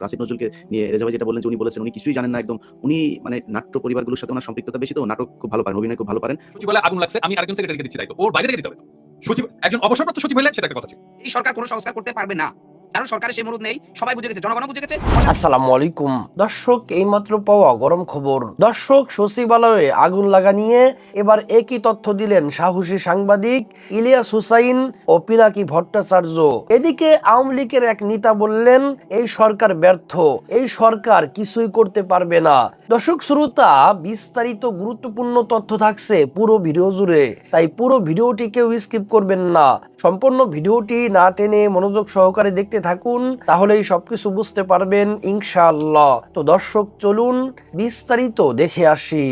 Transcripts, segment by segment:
রাসিফ নজরুলকে নিয়ে রেজা ভাই যেটা বলেন যে উনি বলেছেন উনি কিছুই জানেন না একদম। উনি মানে নাট্য পরিবারগুলোর সাথে ওনার সম্পৃক্ততা বেশি তো নাটক খুব ভালো পারেন অভিনয় খুব ভালো পারেন। সচিব বলে আগুন লাগছে আমি আরেকজন সেক্রেটারিকে দিচ্ছি দায়িত্ব। ওর বাইরে দিতে হবে। সচিব একজন অবসরপ্রাপ্ত সচিব হলে সেটা একটা কথা ছিল এই সরকার কোনো সংস্কার করতে পারবে না। কারণ সরকারের সেই মরুদ নেই, সবাই বুঝে গেছে জনগণ বুঝে গেছে। আসসালামু আলাইকুম। দর্শক, এইমাত্র পাওয়া গরম খবর। দর্শক, সচিবালয়ে আগুন লাগা নিয়ে এবার একই তথ্য দিলেন সাহসী সাংবাদিক ইলিয়াস হুসাইন ও পিনাকি ভট্টাচার্য। এদিকে আওয়ামী লীগের এক নেতা বললেন, এই সরকার ব্যর্থ। এই সরকার কিছুই করতে পারবে না। দর্শক, শ্রোতা, বিস্তারিত গুরুত্বপূর্ণ তথ্য থাকছে পুরো ভিডিও জুড়ে। তাই পুরো ভিডিওটি কেউ স্কিপ করবেন না। সম্পূর্ণ ভিডিওটি না টেনে মনোযোগ সহকারে দেখতে থাকুন, তাহলেই সবকিছু বুঝতে পারবেন ইনশাআল্লাহ। তো দর্শক, চলুন বিস্তারিত দেখে আসি।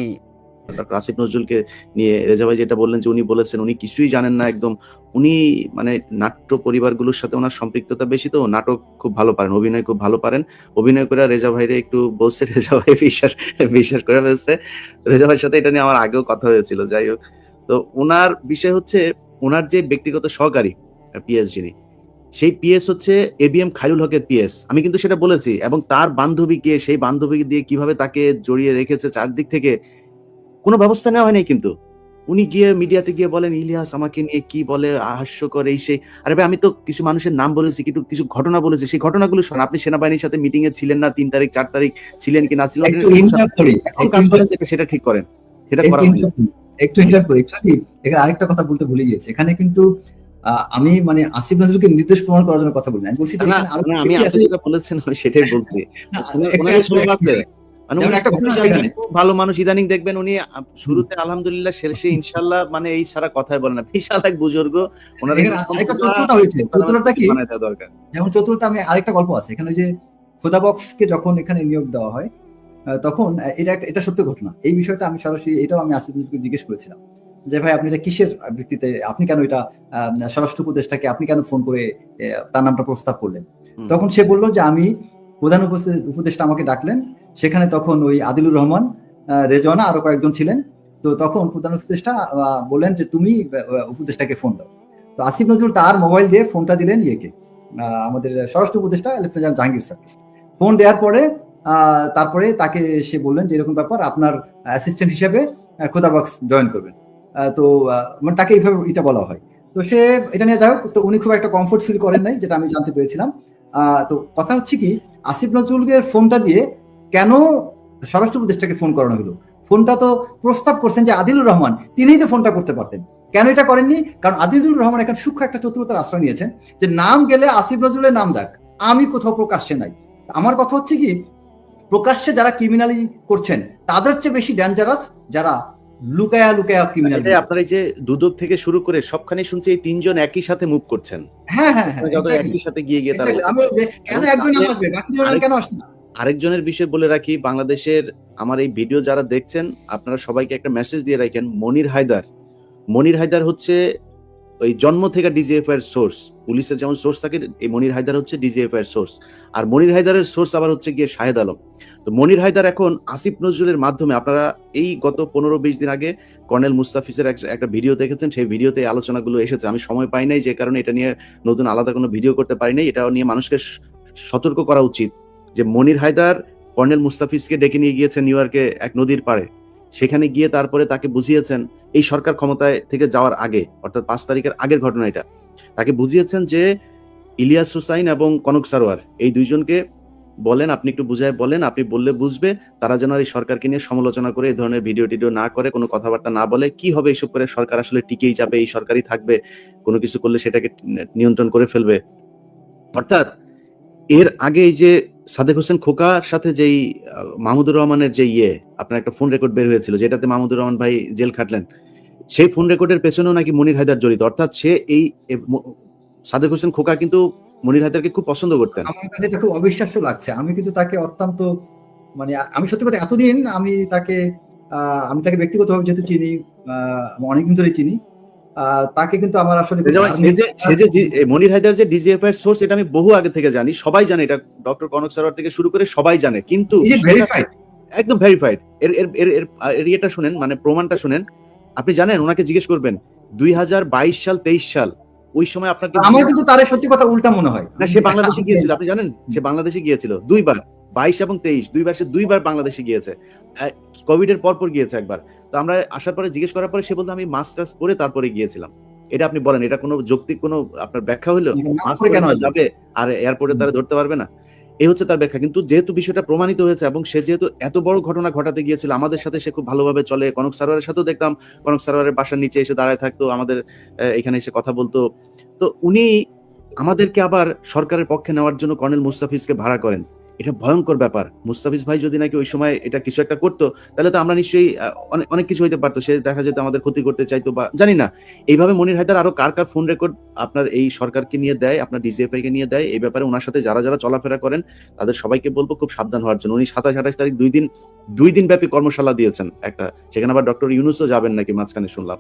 রাসিফ নজরুলকে নিয়ে রেজা ভাই যেটা বললেন যে উনি বলেছেন, উনি কিছুই জানেন না একদম। উনি মানে নাট্য পরিবারগুলোর সাথে ওনার সম্পৃক্ততা বেশি, তো নাটক খুব ভালো পারেন, অভিনয় খুব ভালো পারেন। অভিনয় করে রেজা ভাইরে একটু বলছে, রেজা ভাই বিশ্বাস বিশ্বাস করে ফেলছে রেজা ভাইয়ের সাথে এটা নিয়ে আমার আগেও কথা হয়েছিল, যাই হোক। তো ওনার বিষয় হচ্ছে, ওনার যে ব্যক্তিগত সহকারী পিএস যিনি সেই পিএস হচ্ছে এবিএম খাইরুল হকের পিএস আমি কিন্তু সেটা বলেছি এবং তার বান্ধবীকে সেই বান্ধবী দিয়ে কীভাবে তাকে জড়িয়ে রেখেছে চারদিক থেকে কোনো ব্যবস্থা নেওয়া হয়নি কিন্তু। উনি গিয়ে মিডিয়াতে গিয়ে বলেন ইলিয়াস আমাকে নিয়ে কি বলে হাস্যকর এই সেই আরে ভাই আমি তো কিছু মানুষের নাম বলেছি কিন্তু কিছু ঘটনা বলেছি। সেই ঘটনাগুলো শোন আপনি সেনাবাহিনীর সাথে মিটিং এ ছিলেন না তিন তারিখ চার তারিখ ছিলেন কি না ছিলেন একটু ইন্টারাপ্ট করি এখন কাজ করেন যেটা সেটা ঠিক করেন। সেটা করা করি, একটু ইন্টারাপ্ট করি। এখানে আরেকটা কথা বলতে ভুলে গিয়েছি। এখানে কিন্তু আমি মানে আসিফ নজরুলকে নির্দেশ প্রমাণ করার জন্য কথা বলি আমি বলছি আমি আপনি যেটা বলেছেন সেটাই বলছি। আছে। মানে ভালো মানুষ ইদানিং দেখবেন উনি শুরুতে আলহামদুলিল্লাহ শেষে ইনশাল্লাহ মানে এই সারা কথাই বলেন না। বিশাল এক বুজুর্গ ওনার কি? দরকার। যেমন চতুর্থ আমি আরেকটা গল্প আছে। এখানে যে খোদা বক্সকে যখন এখানে নিয়োগ দেওয়া হয় তখন এটা একটা- এটা সত্য ঘটনা। এই বিষয়টা আমি সরাসরি এটাও আমি আসিফ জিজ্ঞেস করেছিলাম। যে ভাই আপনি এটা কিসের ভিত্তিতে? আপনি কেন এটা স্বরাষ্ট্র উপদেষ্টাকে আপনি কেন ফোন করে তার নামটা প্রস্তাব করলেন? তখন সে বলল যে আমি প্রধান উপদেষ্টা আমাকে ডাকলেন। সেখানে তখন ওই আদিলুর রহমান রেজওয়ানা আরও কয়েকজন ছিলেন। তো তখন প্রধান উপদেষ্টা বললেন যে তুমি উপদেষ্টাকে ফোন দাও। তো আসিফ নজরুল তার মোবাইল দিয়ে ফোনটা দিলেন ইয়েকে আহ, আমাদের স্বরাষ্ট্র উপদেষ্টা লেফটেন্যান্ট জাহাঙ্গীর স্যারকে। ফোন দেওয়ার পরে আহ, তারপরে তাকে সে বললেন যে এরকম ব্যাপার আপনার অ্যাসিস্ট্যান্ট হিসেবে আহ, খোদা বক্স জয়েন করবেন। তো মানে তাকে এইভাবে এটা বলা হয়। তো সে এটা নিয়ে যাই হোক, তো উনি খুব একটা কমফোর্ট ফিল করেন নাই, যেটা আমি জানতে পেরেছিলাম। তো কথা হচ্ছে কি, আসিফ নজরুলকে ফোনটা দিয়ে কেন স্বরাষ্ট্র উপদেষ্টাকে ফোন করানো হলো? ফোনটা তো প্রস্তাব করছেন যে আদিলুর রহমান, তিনিই তো ফোনটা করতে পারতেন। কেন এটা করেননি? কারণ আদিলুর রহমান এখানে সূক্ষ্ম একটা চতুরতার আশ্রয় নিয়েছেন, যে নাম গেলে আসিফ নজরুলের নাম যাক আমি কোথাও প্রকাশ্যে নাই। আমার কথা হচ্ছে কি, প্রকাশ্যে যারা ক্রিমিনালি করছেন, তাদের চেয়ে বেশি ডেঞ্জারাস যারা লুকায়া লুকায়া ক্রিমিনাল আপনার এই যে দুদক থেকে শুরু করে সবখানে শুনছি এই তিনজন একই সাথে মুভ করছেন। হ্যাঁ হ্যাঁ হ্যাঁ যত একই সাথে গিয়ে গিয়ে তারা কেন একজন আসবে বাকি কেন আসছে না? আরেকজনের বিষয় বলে রাখি বাংলাদেশের আমার এই ভিডিও যারা দেখছেন আপনারা সবাইকে একটা মেসেজ দিয়ে রাখেন মনির হায়দার। মনির হায়দার হচ্ছে ওই জন্ম থেকে ডিজিএফ এর সোর্স পুলিশের যেমন সোর্স থাকে, এই মনির হায়দার হচ্ছে ডিজিএফ এর সোর্স আর মনির হায়দারের সোর্স আবার হচ্ছে গিয়ে শাহেদ আলম। তো মনির হায়দার এখন আসিফ নজরুলের মাধ্যমে, আপনারা এই গত পনেরো বিশ দিন আগে কর্নেল মুস্তাফিজের এক- একটা ভিডিও দেখেছেন, সেই ভিডিওতে আলোচনাগুলো এসেছে। আমি সময় পাই নাই, যে কারণে এটা নিয়ে নতুন আলাদা কোনো ভিডিও করতে পারি নাই। এটা নিয়ে মানুষকে সতর্ক করা উচিত যে মনির হায়দার কর্নেল মুস্তাফিজকে ডেকে নিয়ে গিয়েছে নিউ ইয়র্কে এক নদীর পাড়ে। সেখানে গিয়ে তারপরে তাকে বুঝিয়েছেন, এই সরকার ক্ষমতায় থেকে যাওয়ার আগে, অর্থাৎ পাঁচ তারিখের আগের ঘটনা এটা, তাকে বুঝিয়েছেন যে ইলিয়াস হুসাইন এবং কনক সারোয়ার, এই দুইজনকে বলেন, আপনি একটু বুঝায় বলেন, আপনি বললে বুঝবে, তারা যেন এই সরকারকে নিয়ে সমালোচনা করে, এই ধরনের ভিডিও টিডিও না করে, কোনো কথাবার্তা না বলে, কি হবে এইসব করে সরকার আসলে টিকেই যাবে, এই সরকারই থাকবে, কোনো কিছু করলে সেটাকে নিয়ন্ত্রণ করে ফেলবে। অর্থাৎ এর আগে এই যে সাদেক হোসেন খোকার সাথে যেই মাহমুদুর রহমানের যে ইয়ে আপনার একটা ফোন রেকর্ড বের হয়েছিল, যেটাতে মাহমুদুর রহমান ভাই জেল খাটলেন, সেই ফোন রেকর্ডের পেছনেও নাকি মনির হায়দার জড়িত, অর্থাৎ সে এই সাদেক হোসেন খোকা কিন্তু মনির হায়দারকে খুব পছন্দ করতেন। আমার কাছে এটা খুব অবিশ্বাস্য লাগছে। আমি কিন্তু তাকে অত্যন্ত মানে আমি সত্যি কথা এতদিন আমি তাকে আমি তাকে ব্যক্তিগতভাবে যেহেতু চিনি অনেকদিন ধরে চিনি তাকে কিন্তু আমার আসলে সে যে- মনির হায়দার যে ডিজিএফ এর সোর্স এটা আমি বহু আগে থেকে জানি। সবাই জানে এটা। ডক্টর কনক সারোয়ার থেকে শুরু করে সবাই জানে। কিন্তু একদম ভেরিফাইড এর এর এর এর ইয়েটা শুনেন মানে প্রমাণটা শুনেন। আপনি জানেন ওনাকে জিজ্ঞেস করবেন দুই হাজার বাইশ সাল তেইশ সাল ওই সময় আপনাকে আমার কিন্তু তার সত্যি কথা উল্টা মনে হয়। না সে বাংলাদেশে গিয়েছিল আপনি জানেন? সে বাংলাদেশে গিয়েছিল দুইবার বাইশ এবং তেইশ দুইবার সে দুইবার বাংলাদেশে গিয়েছে। কোভিড এর পর পর গিয়েছে একবার। তো আমরা আসার পরে জিজ্ঞেস করার পরে সে বলতো আমি মাস্টার্স করে তারপরে গিয়েছিলাম। এটা আপনি বলেন এটা কোনো যৌক্তিক কোনো আপনার ব্যাখ্যা হলো? কেন যাবে আর এয়ারপোর্টে তারা ধরতে পারবে না। এই হচ্ছে তার ব্যাখ্যা। কিন্তু যেহেতু বিষয়টা প্রমাণিত হয়েছে এবং সে যেহেতু এত বড় ঘটনা ঘটাতে গিয়েছিল আমাদের সাথে সে খুব ভালোভাবে চলে। কনক সারোয়ারের সাথেও দেখতাম কনক সারোয়ারের বাসার নিচে এসে দাঁড়ায় থাকতো আমাদের এখানে এসে কথা বলতো। তো উনি আমাদেরকে আবার সরকারের পক্ষে নেওয়ার জন্য কর্নেল মুস্তাফিজকে ভাড়া করেন। এটা ভয়ঙ্কর ব্যাপার। মুস্তাফিজ ভাই যদি নাকি ওই সময় এটা কিছু একটা করতো, তাহলে তো আমরা নিশ্চয়ই অনেক কিছু হইতে পারতো। সে দেখা যেত আমাদের ক্ষতি করতে চাইতো বা জানি না। এইভাবে মনির হায়দার আরও কার কার ফোন রেকর্ড আপনার এই সরকারকে নিয়ে দেয়, আপনার ডিজিএফআই কে নিয়ে দেয়, এই ব্যাপারে ওনার সাথে যারা যারা চলাফেরা করেন, তাদের সবাইকে বলব খুব সাবধান হওয়ার জন্য। উনি সাতাশ, আঠাশ তারিখ দুই দিন দুই দিন ব্যাপী কর্মশালা দিয়েছেন একটা। সেখানে আবার ডক্টর ইউনুসও যাবেন নাকি মাঝখানে শুনলাম।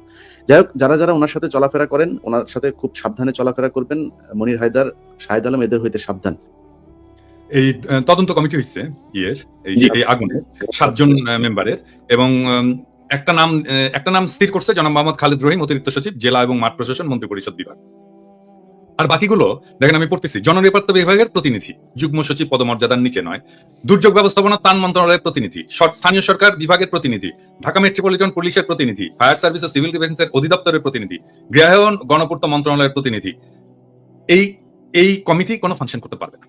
যাই হোক, যারা যারা ওনার সাথে চলাফেরা করেন, ওনার সাথে খুব সাবধানে চলাফেরা করবেন। মনির হায়দার, শাহেদ আলম এদের হইতে সাবধান। এই তদন্ত কমিটি হচ্ছে ইয়ের এই আগুনের সাতজন মেম্বারের এবং একটা নাম একটা নাম স্থির করছে জনাব মোহাম্মদ খালিদ রহিম অতিরিক্ত সচিব জেলা এবং মাঠ প্রশাসন মন্ত্রী পরিষদ বিভাগ আর বাকিগুলো দেখেন আমি পড়তেছি জননিরাপত্তা বিভাগের প্রতিনিধি যুগ্ম সচিব পদমর্যাদার নিচে নয় দুর্যোগ ব্যবস্থাপনা ত্রাণ মন্ত্রণালয়ের প্রতিনিধি স্থানীয় সরকার বিভাগের প্রতিনিধি ঢাকা মেট্রোপলিটন পুলিশের প্রতিনিধি ফায়ার সার্ভিস ও সিভিল ডিফেন্সের অধিদপ্তরের প্রতিনিধি গৃহায়ন গণপূর্ত মন্ত্রণালয়ের প্রতিনিধি এই এই কমিটি কোনো ফাংশন করতে পারবে না.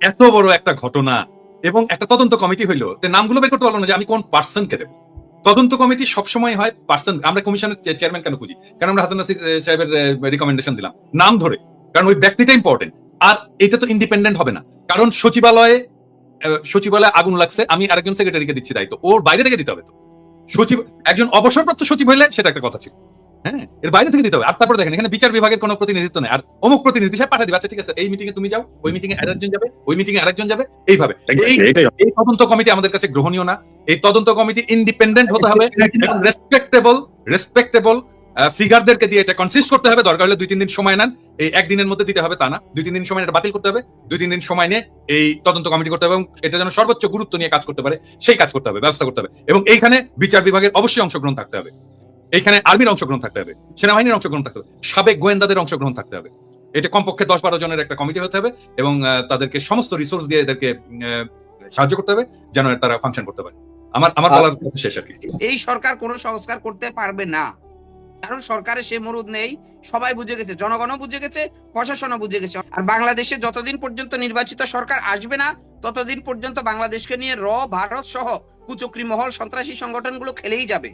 এত- বড় একটা ঘটনা এবং একটা তদন্ত কমিটি হইল নামগুলো বের করতে পারল না যে আমি কোন পার্সনকে দেবো। তদন্ত কমিটি সবসময় হয় পার্সন আমরা কমিশনের চেয়ারম্যান কেন খুঁজি? কারণ আমরা হাসান নাসির সাহেবের রিকমেন্ডেশন দিলাম? নাম ধরে কারণ ওই ব্যক্তিটা ইম্পর্টেন্ট আর এটা তো ইন্ডিপেন্ডেন্ট হবে না। কারণ সচিবালয়ে সচিবালয়ে আগুন লাগছে আমি আরেকজন সেক্রেটারিকে দিচ্ছি দায়িত্ব। ওর বাইরে থেকে দিতে হবে তো। সচিব একজন অবসরপ্রাপ্ত সচিব হইলে সেটা একটা কথা ছিল। হ্যাঁ? এর বাইরে থেকে দিতে হবে। আর তারপর দেখেন এখানে বিচার বিভাগের কোনো প্রতিনিধিত্ব নেই। আর অমুক প্রতিনিধি সাহেব পাঠিয়ে দিবে আচ্ছা ঠিক আছে এই মিটিং এ তুমি যাও ওই মিটিং এ আরেকজন যাবে ওই মিটিং এ আরেকজন যাবে। এইভাবে। এই তদন্ত কমিটি আমাদের কাছে গ্রহণীয় না। এই তদন্ত কমিটি ইন্ডিপেন্ডেন্ট হতে হবে রেসপেক্টেবল রেসপেক্টেবল ফিগারদেরকে দিয়ে এটা কনসিস্ট করতে হবে। দরকার হলে দুই তিন দিন সময় নেন। এই একদিনের মধ্যে দিতে হবে তা না। দুই তিন দিন সময় এটা বাতিল করতে হবে। দুই তিন দিন সময় নিয়ে এই তদন্ত কমিটি করতে হবে এবং এটা যেন সর্বোচ্চ গুরুত্ব নিয়ে কাজ করতে পারে সেই কাজ করতে হবে ব্যবস্থা করতে হবে। এবং এইখানে বিচার বিভাগের অবশ্যই অংশগ্রহণ থাকতে হবে। এইখানে আর্মির অংশগ্রহণ থাকতে হবে সেনাবাহিনীর অংশগ্রহণ থাকতে হবে সাবেক গোয়েন্দাদের অংশগ্রহণ থাকতে হবে। এটা কমপক্ষে দশ বারো জনের একটা কমিটি হতে হবে এবং তাদেরকে সমস্ত রিসোর্স দিয়ে এদেরকে সাহায্য করতে হবে যেন তারা ফাংশন করতে পারে। আমার আমার বলার শেষ আর কি। এই সরকার কোনো সংস্কার করতে পারবে না। কারণ সরকারের সে মরুদ নেই সবাই বুঝে গেছে জনগণও বুঝে গেছে প্রশাসনও বুঝে গেছে। আর বাংলাদেশে যতদিন পর্যন্ত নির্বাচিত সরকার আসবে না ততদিন পর্যন্ত বাংলাদেশকে নিয়ে র ভারত সহ কুচক্রি মহল সন্ত্রাসী সংগঠনগুলো খেলেই যাবে।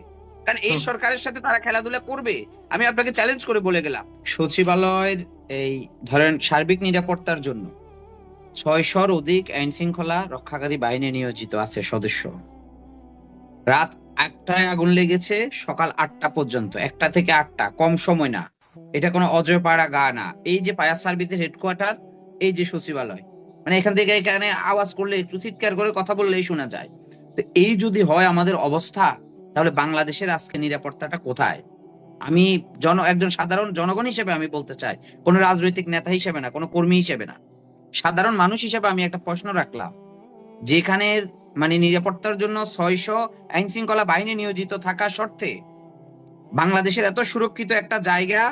কারণ এই সরকারের সাথে তারা খেলাধুলা করবে। আমি আপনাকে চ্যালেঞ্জ করে বলে গেলাম। সচিবালয়ের এই ধরেন সার্বিক নিরাপত্তার জন্য ছয়শর অধিক আইন শৃঙ্খলা রক্ষাকারী বাহিনী নিয়োজিত আছে সদস্য। রাত একটায় আগুন লেগেছে সকাল আটটা পর্যন্ত। একটা থেকে আটটা কম সময় না। এটা কোনো অজয় পাড়া গা না। এই যে ফায়ার সার্ভিসের হেডকোয়ার্টার এই যে সচিবালয়। মানে এখান থেকে এখানে আওয়াজ করলে একটু চিৎকার করে কথা বললেই শোনা যায়। তো এই যদি হয় আমাদের অবস্থা তাহলে বাংলাদেশের আজকে নিরাপত্তাটা কোথায়? আমি জন, একজন সাধারণ জনগণ হিসেবে আমি বলতে চাই, কোন রাজনৈতিক নেতা হিসেবে না, কোনো কর্মী হিসেবে না। সাধারণ মানুষ হিসেবে আমি একটা প্রশ্ন রাখলাম, যেখানে মানে নিরাপত্তার জন্য ছয়শো আইন শৃঙ্খলা বাহিনী নিয়োজিত থাকা সত্ত্বে বাংলাদেশের এত সুরক্ষিত একটা জায়গা,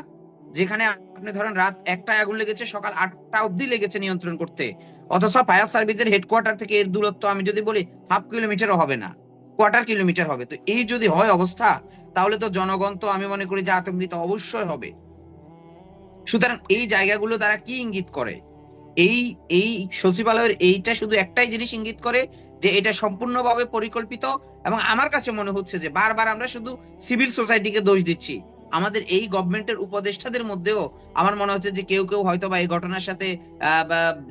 যেখানে আপনি ধরেন রাত একটায় আগুন লেগেছে, সকাল আটটা অব্দি লেগেছে নিয়ন্ত্রণ করতে, অথচ ফায়ার সার্ভিসের হেডকোয়ার্টার থেকে এর দূরত্ব আমি যদি বলি, হাফ কিলোমিটারও হবে না। কোয়ার্টার কিলোমিটার হবে। তো এই যদি হয় অবস্থা, তাহলে তো জনগণ তো আমি মনে করি যে আতঙ্কিত অবশ্যই হবে। সুতরাং এই জায়গাগুলো দ্বারা কি ইঙ্গিত করে? এই এই সচিবালয়ের এইটা শুধু একটাই জিনিস ইঙ্গিত করে যে এটা সম্পূর্ণভাবে পরিকল্পিত এবং আমার কাছে মনে হচ্ছে যে বারবার আমরা শুধু সিভিল সোসাইটিকে দোষ দিচ্ছি। আমাদের এই গভর্নমেন্টের উপদেষ্টাদের মধ্যেও আমার মনে হচ্ছে যে কেউ কেউ হয়তো বা এই ঘটনার সাথে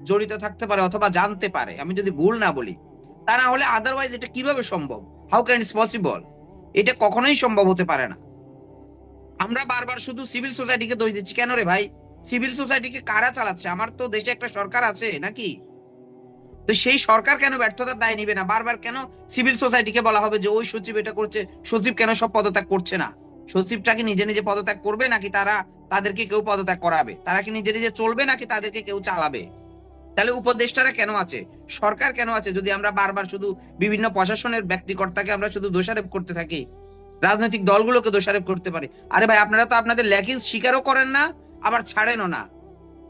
জড়িত থাকতে পারে অথবা জানতে পারে। আমি যদি ভুল না বলি, তা না হলে আদারওয়াইজ এটা কীভাবে সম্ভব? হাউ ক্যান ইটস পসিবল এটা কখনোই সম্ভব হতে পারে না। আমরা বারবার শুধু সিভিল সোসাইটিকে দোষ দিচ্ছি। কেন রে ভাই? সিভিল সোসাইটিকে কারা চালাচ্ছে? আমার তো দেশে একটা সরকার আছে, নাকি? তো সেই সরকার কেন ব্যর্থতার দায় নিবে না? বারবার কেন সিভিল সোসাইটিকে বলা হবে যে, ওই সচিব এটা করছে, সচিব কেন সব পদত্যাগ করছে না? সচিবটাকে নিজে নিজে পদত্যাগ করবে, নাকি তারা তাদেরকে কেউ পদত্যাগ করাবে? তারা কি নিজে নিজে চলবে, নাকি তাদেরকে কেউ চালাবে? তাহলে উপদেষ্টারা কেন আছে? সরকার কেন আছে? যদি আমরা বারবার শুধু বিভিন্ন প্রশাসনের ব্যক্তিকর্তাকে আমরা শুধু দোষারোপ করতে থাকি, রাজনৈতিক দলগুলোকে দোষারোপ করতে পারে। আরে ভাই, আপনারা তো আপনাদের ল্যাকিজ স্বীকারও করেন না, আবার ছাড়েনও না।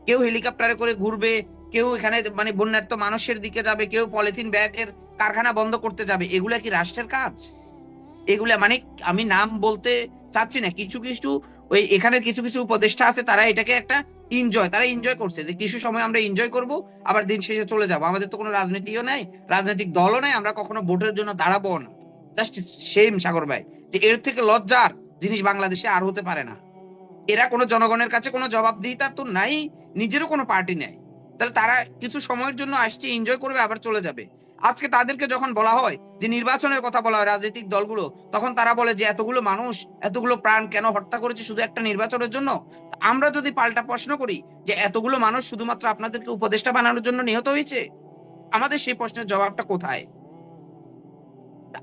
কেউ হেলিকপ্টারে করে ঘুরবে, কেউ এখানে মানে বন্যার্থ মানুষের দিকে যাবে, কেউ পলিথিন ব্যাগের কারখানা বন্ধ করতে যাবে। এগুলা কি রাষ্ট্রের কাজ? এগুলা মানে আমি নাম বলতে চাচ্ছি না। কিছু কিছু ওই এখানে কিছু কিছু উপদেষ্টা আছে, তারা এটাকে একটা এনজয় তারা এনজয় করছে যে কিছু সময় আমরা এনজয় করব, আবার দিন শেষে চলে যাব। আমাদের তো কোনো রাজনীতিও নাই, রাজনৈতিক দলও নাই, আমরা কখনো ভোটের জন্য দাঁড়াবো না। জাস্ট সেম সাগর ভাই, যে এর থেকে লজ্জার জিনিস বাংলাদেশে আর হতে পারে না। এরা কোনো জনগণের কাছে কোনো জবাবদিহিতা তো নাই, নিজেরও কোনো পার্টি নেই। তাহলে তারা কিছু সময়ের জন্য আসছে এনজয় করবে, আবার চলে যাবে। আজকে তাদেরকে যখন বলা হয় যে নির্বাচনের কথা বলা হয়, রাজনৈতিক দলগুলো, তখন তারা বলে যে এতগুলো মানুষ, এতগুলো প্রাণ কেন হত্যা করেছে শুধু একটা নির্বাচনের জন্য? আমরা যদি পাল্টা প্রশ্ন করি যে এতগুলো মানুষ শুধুমাত্র আপনাদেরকে উপদেষ্টা বানানোর জন্য নিহত হয়েছে, আমাদের সেই প্রশ্নের জবাবটা কোথায়?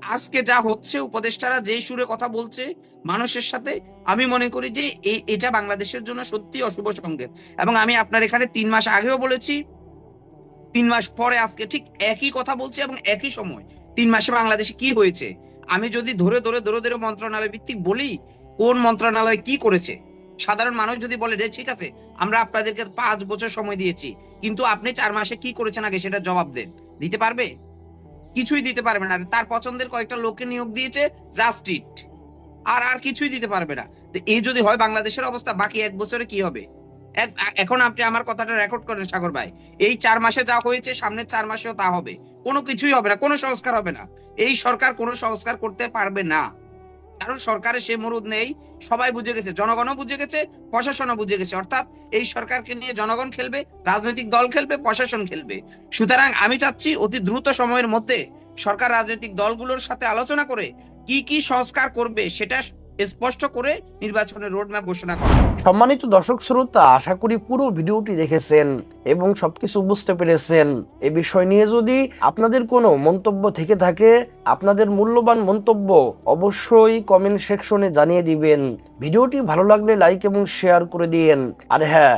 আজকে যা হচ্ছে, উপদেষ্টারা যে সুরে কথা বলছে মানুষের সাথে, আমি মনে করি যে এটা বাংলাদেশের জন্য সত্যি অশুভ সংকেত। এবং আমি আপনার এখানে তিন মাস আগেও বলেছি তিন মাস পরে আজকে ঠিক একই কথা বলছি এবং একই সময় তিন মাসে বাংলাদেশে কি হয়েছে? আমি যদি ধরে ধরে ধরে ধরে মন্ত্রণালয় ভিত্তিক বলি, কোন মন্ত্রণালয় কি করেছে? সাধারণ মানুষ যদি বলে যে ঠিক আছে, আমরা আপনাদেরকে পাঁচ বছর সময় দিয়েছি, কিন্তু আপনি চার মাসে কি করেছেন আগে সেটা জবাব দেন। দিতে পারবে? কিছুই দিতে পারবে না। তার পছন্দের কয়েকটা লোককে নিয়োগ দিয়েছে জাস্ট ইট আর আর কিছুই দিতে পারবে না। তো এই যদি হয় বাংলাদেশের অবস্থা, বাকি এক বছরে কি হবে? এখন আপনি আমার কথাটা রেকর্ড করেন সাগর ভাই। এই চার মাসে যা হয়েছে, সামনের চার মাসেও তা হবে। কোনো কিছুই হবে না, কোনো সংস্কার হবে না। এই সরকার কোনো সংস্কার করতে পারবে না। কারণ সরকারের সে মরুদ নেই, সবাই বুঝে গেছে, জনগণও বুঝে গেছে, প্রশাসনও বুঝে গেছে। অর্থাৎ এই সরকারকে নিয়ে জনগণ খেলবে, রাজনৈতিক দল খেলবে, প্রশাসন খেলবে। সুতরাং আমি চাচ্ছি অতি দ্রুত সময়ের মধ্যে সরকার রাজনৈতিক দলগুলোর সাথে আলোচনা করে কি কি সংস্কার করবে, সেটা স্পষ্ট করে নির্বাচনের রোডম্যাপ ঘোষণা করে। সম্মানিত দর্শক শ্রোতা, আশা করি পুরো ভিডিওটি দেখেছেন এবং সবকিছু বুঝতে পেরেছেন। এ বিষয় নিয়ে যদি আপনাদের কোনো মন্তব্য থেকে থাকে, আপনাদের মূল্যবান মন্তব্য অবশ্যই কমেন্ট সেকশনে জানিয়ে দিবেন। ভিডিওটি ভালো লাগলে লাইক এবং শেয়ার করে দিন আর হ্যাঁ